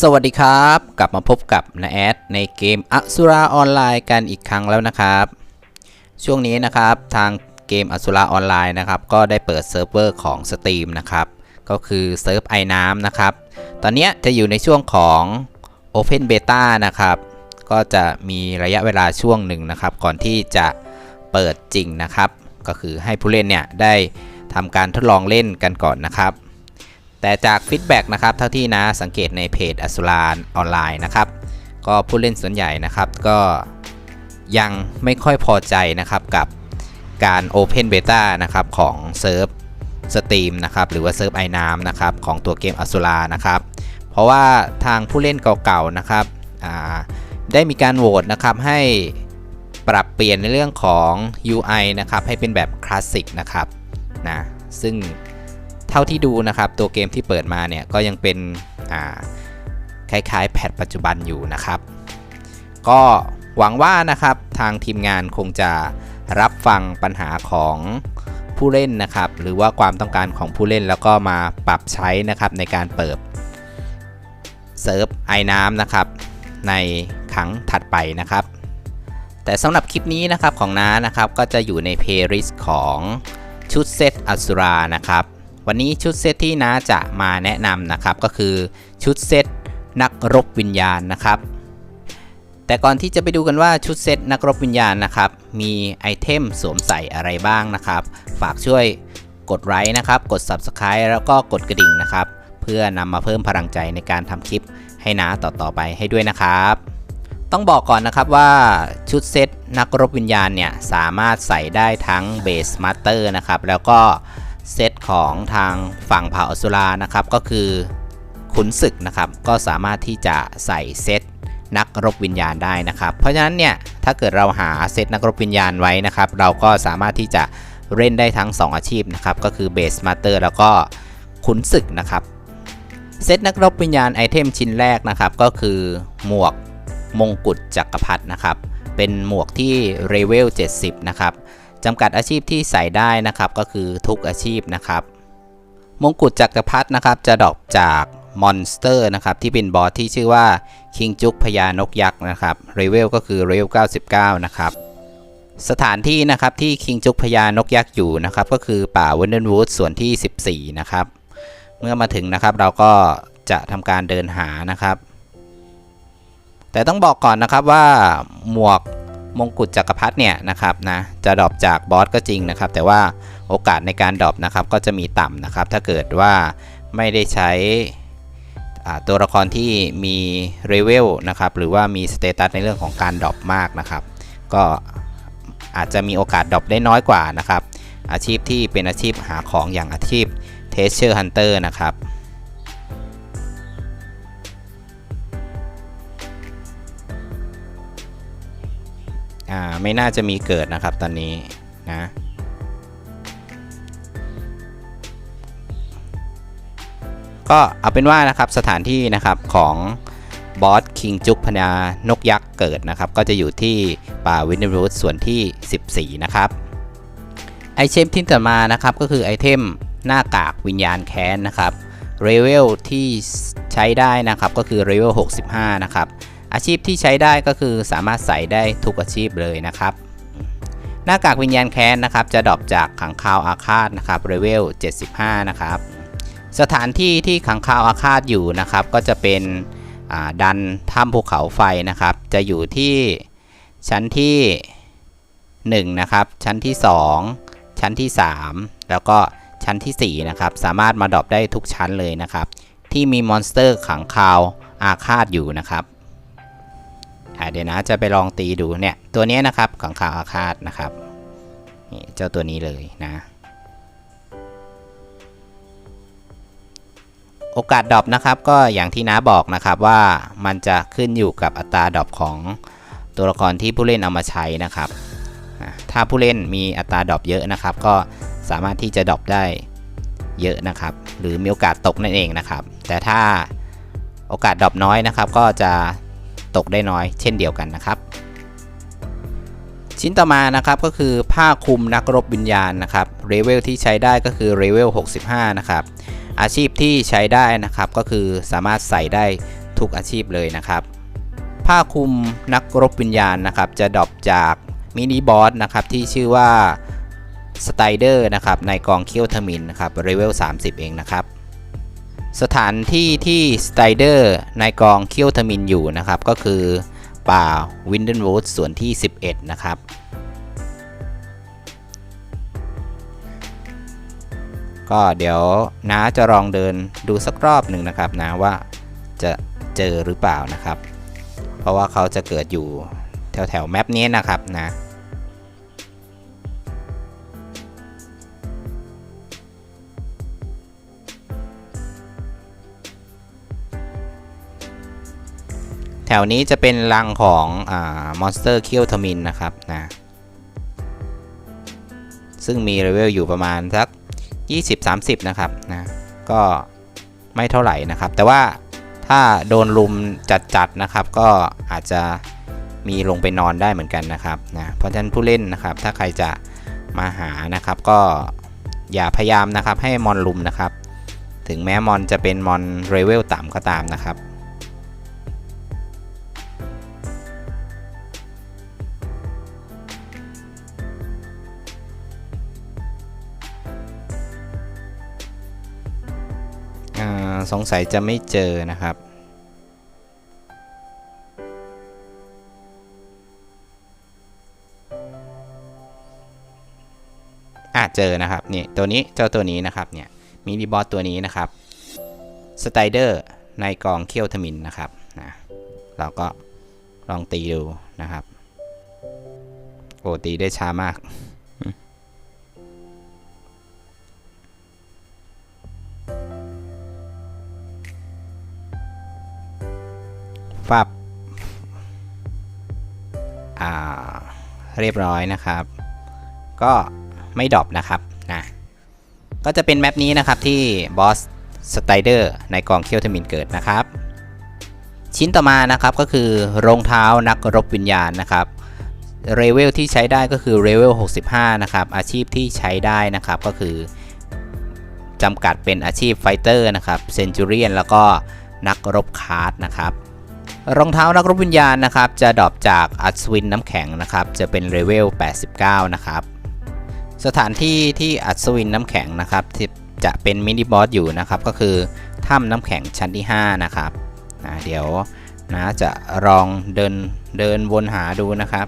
สวัสดีครับ กลับมาพบกับนาแอดในเกมอสุราออนไลน์กันอีกครั้งแล้วนะครับ ช่วงนี้นะครับทางเกมอสุราออนไลน์นะครับก็ได้เปิดเซิร์ฟเวอร์ของ Steam นะครับก็คือเซิร์ฟไอน้ำนะครับ ตอนนี้จะอยู่ในช่วงของ Open Beta นะครับ ก็จะมีระยะเวลาช่วงหนึ่งนะครับ ก่อนที่จะเปิดจริงนะครับ ก็คือให้ผู้เล่นเนี่ยได้ทำการทดลองเล่นกันก่อนนะครับ แต่จากฟีดแบ็กนะครับเท่าที่นะสังเกตในเพจอสุรานออนไลน์นะครับ ก็ผู้เล่นส่วนใหญ่นะครับก็ยังไม่ค่อยพอใจนะครับกับการ Open Beta นะครับของเซิร์ฟสตรีมนะครับหรือว่าเซิร์ฟไอน้ำนะครับของตัวเกมอสุรานะครับ เพราะว่าทางผู้เล่นเก่าๆนะครับได้มีการโหวตนะครับให้ปรับเปลี่ยนในเรื่องของ UI นะครับให้เป็นแบบคลาสสิกนะครับนะซึ่ง เท่าที่ดูนะครับ ตัวเกมที่เปิดมาเนี่ยก็ยังเป็นคล้ายๆ แพทปัจจุบันอยู่นะครับ ก็หวังว่านะครับทางทีมงานคงจะรับฟังปัญหาของผู้เล่นนะครับ หรือว่าความต้องการของผู้เล่นแล้วก็มาปรับใช้นะครับในการเปิดเซิร์ฟไอ้น้ำนะครับ ในครั้งถัดไปนะครับ แต่สำหรับคลิปนี้นะครับของน้านะครับก็จะอยู่ในเพลย์ลิสต์ของชุดเซตอสุรานะครับ วันนี้ชุดเซตที่น้าจะมาแนะนำนะครับก็คือชุดเซตนักรบวิญญาณนะครับ แต่ก่อนที่จะไปดูกันว่าชุดเซตนักรบวิญญาณนะครับ มีไอเทมสวมใส่อะไรบ้างนะครับ ฝากช่วยกดไลค์นะครับ กด Subscribe แล้วก็กดกระดิ่งนะครับ เพื่อนำมาเพิ่มพลังใจในการทำคลิปให้น้าต่อๆไปให้ด้วยนะครับ ต้องบอกก่อนนะครับว่าชุดเซตนักรบวิญญาณเนี่ยสามารถใส่ได้ทั้งเบสมาสเตอร์นะครับแล้วก็ เซตของทางฝั่งเผ่าอสุรานะครับก็คือขุนศึกนะครับก็สามารถที่จะใส่เซตนักรบวิญญาณได้นะครับ เพราะฉะนั้นเนี่ยถ้าเกิดเราหาเซตนักรบวิญญาณไว้นะครับ เราก็สามารถที่จะเล่นได้ทั้ง 2 อาชีพนะครับก็คือเบสมาสเตอร์แล้วก็ขุนศึกนะครับเซตนักรบวิญญาณไอเทมชิ้นแรกนะครับก็คือหมวกมงกุฎจักรพรรดินะครับเป็นหมวกที่เลเวล 70 นะครับ จำกัดอาชีพที่ใส่ได้นะครับก็คือทุกอาชีพนะครับ มงกุฎจักรพรรดินะครับจะดอกจากมอนสเตอร์นะครับที่เป็นบอสที่ชื่อว่าคิงจุกพญานกยักษ์นะครับเลเวลก็คือเลเวล99 นะครับ สถานที่นะครับที่คิงจุกพญานกยักษ์อยู่นะครับก็คือป่าเวนเดนวูดส่วนที่ 14 นะครับ เมื่อมาถึงนะครับเราก็จะทำการเดินหานะครับ แต่ต้องบอกก่อนนะครับว่าหมวก มงกุฎจักรพรรดิเนี่ยนะครับนะจะดรอปจากบอสก็จริงนะครับ แต่ว่าโอกาสในการดรอปนะครับก็จะมีต่ำนะครับ ถ้าเกิดว่าไม่ได้ใช้ตัวละครที่มีเรเวลนะครับหรือว่ามีสเตตัสในเรื่องของการดรอปมากนะครับ ก็อาจจะมีโอกาสดรอปได้น้อยกว่านะครับ อาชีพที่เป็นอาชีพหาของอย่างอาชีพเทสเชอร์ฮันเตอร์นะครับ อ่าไม่น่าจะมีเกิดนะครับตอนนี้นะก็เอาเป็นว่านะครับสถานที่นะครับของบอสคิงจุกพญานกยักษ์เกิดนะครับ ก็จะอยู่ที่ป่าวินเนอร์รูทส่วนที่ 14 นะครับ ไอเทมที่ต่อมานะครับก็คือไอเทมหน้ากากวิญญาณแค้นนะครับเรเวลที่ใช้ได้นะครับก็คือเรเวล65 นะครับ อาชีพที่ใช้ได้ก็คือสามารถใส่ได้ทุกอาชีพเลยนะครับ หน้ากากวิญญาณแค้นนะครับ จะดรอปจากขังคาวอาฆาตนะครับเรเวล 75 นะครับ สถานที่ที่ขังคาวอาฆาตอยู่นะครับ ก็จะเป็นดันถ้ำภูเขาไฟนะครับ จะอยู่ที่ชั้นที่ 1 นะครับ ชั้นที่ 2 ชั้นที่ 3 แล้วก็ชั้นทีสี่4 นะครับ สามารถมาดรอปได้ทุกชั้นเลยนะครับ ที่มีมอนสเตอร์ขังคาวอาฆาตอยู่นะครับ เดี๋ยวนะจะไปลองตีดูเนี่ยตัวนี้นะครับขังคาวอาฆาตนะครับนี่เจ้าตัวนี้เลยนะ โอกาสดรอปนะครับก็อย่างที่น้าบอกนะครับว่ามันจะขึ้นอยู่กับอัตราดรอปของตัวละครที่ผู้เล่นเอามาใช้นะครับ ถ้าผู้เล่นมีอัตราดรอปเยอะนะครับ ก็สามารถที่จะดรอปได้เยอะนะครับ หรือมีโอกาสตกนั่นเองนะครับ แต่ถ้าโอกาสดรอปน้อยนะครับ ก็จะ ตกได้น้อย เช่นเดียวกันนะครับ ชิ้นต่อมานะครับก็คือผ้าคลุมนักรบวิญญาณนะครับเรเวลที่ใช้ได้ก็คือเรเวล65 นะครับ อาชีพที่ใช้ได้นะครับก็คือสามารถใส่ได้ทุกทุกอาชีพเลยนะครับ ผ้าคลุมนักรบวิญญาณนะครับ จะดรอปจากมินิบอสนะครับที่ชื่อว่าสไตเดอร์นะครับในกองเคียวทมินนะครับเลเวล30 เองนะครับ สถานที่ที่สไตเดอร์ในกองเคียวทมินอยู่นะครับ ก็คือป่าวินเดนวูดส่วนที่ 11 นะครับ ก็เดี๋ยวน้าจะลองเดินดูสักรอบหนึ่งนะครับนะว่าจะเจอหรือเปล่านะครับ เพราะว่าเขาจะเกิดอยู่แถวแถวแมปนี้นะครับนะ วนี้จะเป็นรังของอ่ามอนสเตอร์เคียวทมินนะครับนะซึ่งมีเลเวลอยู่ประมาณสัก 20-30 นะครับนะก็ไม่เท่าไหร่นะครับ แต่ว่าถ้าโดนลุมจัดๆนะครับ ก็อาจจะมีลงไปนอนได้เหมือนกันนะครับนะเพราะฉะนั้นผู้เล่นนะครับ ถ้าใครจะมาหานะครับ ก็อย่าพยายามนะครับให้มอนลุมนะครับ ถึงแม้มอนจะเป็นมอนเลเวลต่ำก็ตามนะครับ สงสัยจะไม่เจอนะครับ อะเจอนะครับนี่ตัวนี้เจ้าตัวนี้นะครับเนี่ยมินิบอสตัวนี้นะครับสไตเดอร์ในกองเคียวทมินนะครับนะเราก็ลองตีดูนะครับ โอ้ตีได้ช้ามาก ฟับเรียบร้อยนะครับ ก็ไม่ดรอปนะครับนะก็จะเป็นแมปนี้นะครับที่บอสสไตเดอร์ในกองเคียวทมินเกิดนะครับ ชิ้นต่อมานะครับก็คือรองเท้านักรบวิญญาณนะครับเรเวลที่ใช้ได้ก็คือเรเวล65 นะครับ อาชีพที่ใช้ได้นะครับก็คือจำกัดเป็นอาชีพไฟเตอร์นะครับเซนจูเรียนแล้วก็นักรบคาร์ดนะครับ รองเท้านักรบวิญญาณนะครับ จะดรอปจากอัศวินน้ำแข็งนะครับ จะเป็นเลเวล 89 นะครับ สถานที่ที่อัศวินน้ำแข็งนะครับที่จะเป็นมินิบอสอยู่นะครับ ก็คือถ้ำน้ำแข็งชั้นที่ 5 นะครับนะเดี๋ยวนะจะลองเดินเดินวนหาดูนะครับ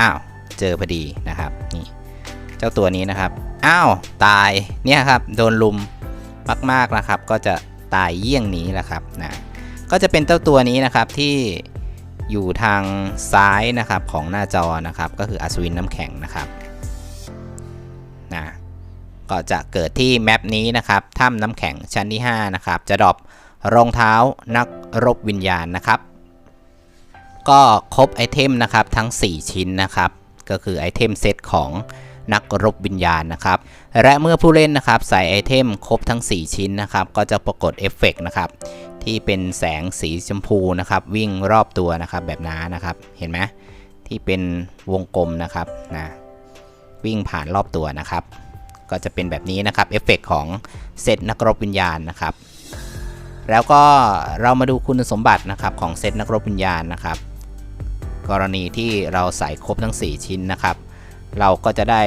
อ้าว เจอพอดีนะครับ นี่ เจ้าตัวนี้นะครับ อ้าว ตาย เนี่ยครับ โดนลุมมากๆนะครับ ก็จะตายเยี่ยงนี้แหละครับนะ ก็จะเป็นเจ้าตัวนี้นะครับที่อยู่ทางซ้ายนะครับของหน้าจอนะครับ ก็คืออัศวินน้ำแข็งนะครับนะก็จะเกิดที่แมปนี้นะครับถ้ำน้ำแข็งชั้นที่ 5 นะครับ จะดรอปรองเท้านักรบวิญญาณนะครับ ก็ครบไอเทมนะครับทั้ง 4 ชิ้นนะครับ ก็คือไอเทมเซตของนักรบวิญญาณนะครับ และเมื่อผู้เล่นนะครับใส่ไอเทมครบทั้ง 4 ชิ้นนะครับ ก็จะปรากฏเอฟเฟกต์นะครับ ที่เป็นแสงสีชมพูนะครับ วิ่งรอบตัวนะครับแบบน้านะครับ เห็นไหมที่เป็นวงกลมนะครับนะวิ่งผ่านรอบตัวนะครับ ก็จะเป็นแบบนี้นะครับเอฟเฟกต์ของเซตนักรบวิญญาณนะครับ แล้วก็เรามาดูคุณสมบัตินะครับของเซตนักรบวิญญาณนะครับ กรณีที่เราใส่ครบทั้ง 4 ชิ้นนะครับ เราก็จะได้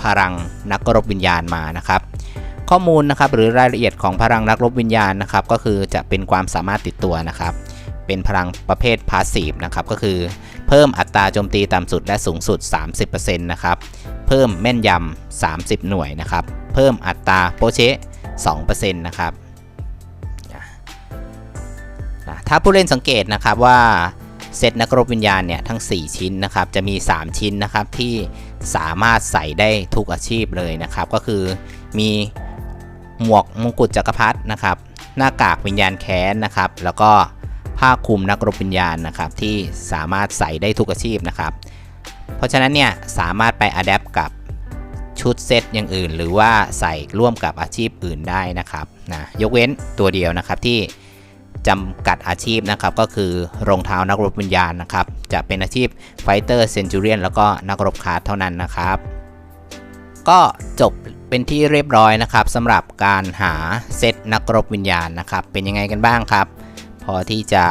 พลังนักรบวิญญาณมานะครับ ข้อมูลนะครับหรือรายละเอียดของพลังนักรบวิญญาณนะครับก็คือจะเป็นความสามารถติดตัวนะครับเป็นพลังประเภทพาสซีฟนะครับก็คือเพิ่มอัตราโจมตีต่ำสุดและสูงสุด 30%นะครับเพิ่มแม่นยำ 30 หน่วยนะครับเพิ่มอัตราโปเช2%นะครับถ้าผู้เล่นสังเกตนะครับว่าเซตนักรบวิญญาณเนี่ยทั้ง 4 ชิ้นนะครับจะมี 3 ชิ้นนะครับที่สามารถใส่ได้ทุกอาชีพเลยนะครับ ก็คือมี หมวกมงกุฎจักรพรรดินะครับ หน้ากากวิญญาณแค้นนะครับ แล้วก็ผ้าคลุมนักรบวิญญาณนะครับ ที่สามารถใส่ได้ทุกอาชีพนะครับ เพราะฉะนั้นเนี่ยสามารถไปอัดแอปกับชุดเซตอย่างอื่น หรือว่าใส่ร่วมกับอาชีพอื่นได้นะครับนะยกเว้นตัวเดียวนะครับที่จำกัดอาชีพนะครับก็คือรองเท้านักรบวิญญาณนะครับ จะเป็นอาชีพไฟเตอร์เซนจูเรียนแล้วก็นักรบคาร์ดเท่านั้นนะครับ ก็จบ เป็นที่เรียบร้อยนะครับสำหรับการหาเซตนักรบวิญญาณนะครับ เป็นยังไงกันบ้างครับ พอที่จะ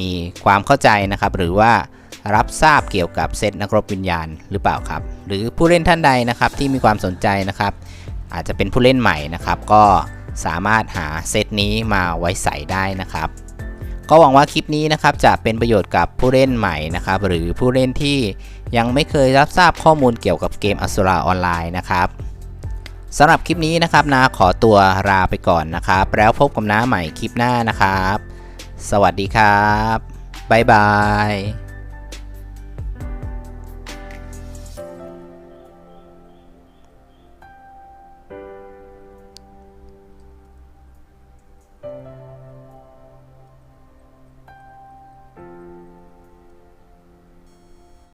มีความเข้าใจนะครับ หรือว่ารับทราบเกี่ยวกับเซตนักรบวิญญาณหรือเปล่าครับ หรือผู้เล่นท่านใดนะครับที่มีความสนใจนะครับ อาจจะเป็นผู้เล่นใหม่นะครับ ก็สามารถหาเซตนี้มาไว้ใส่ได้นะครับ ก็หวังว่าคลิปนี้นะครับจะเป็นประโยชน์กับผู้เล่นใหม่นะครับ หรือผู้เล่นที่ยังไม่เคยรับทราบข้อมูลเกี่ยวกับเกมอสุราออนไลน์นะครับ สำหรับคลิปนี้นะครับนาขอตัวลาไปก่อนนะครับ แล้วพบกับน้าใหม่คลิปหน้านะครับ สวัสดีครับบ๊ายบาย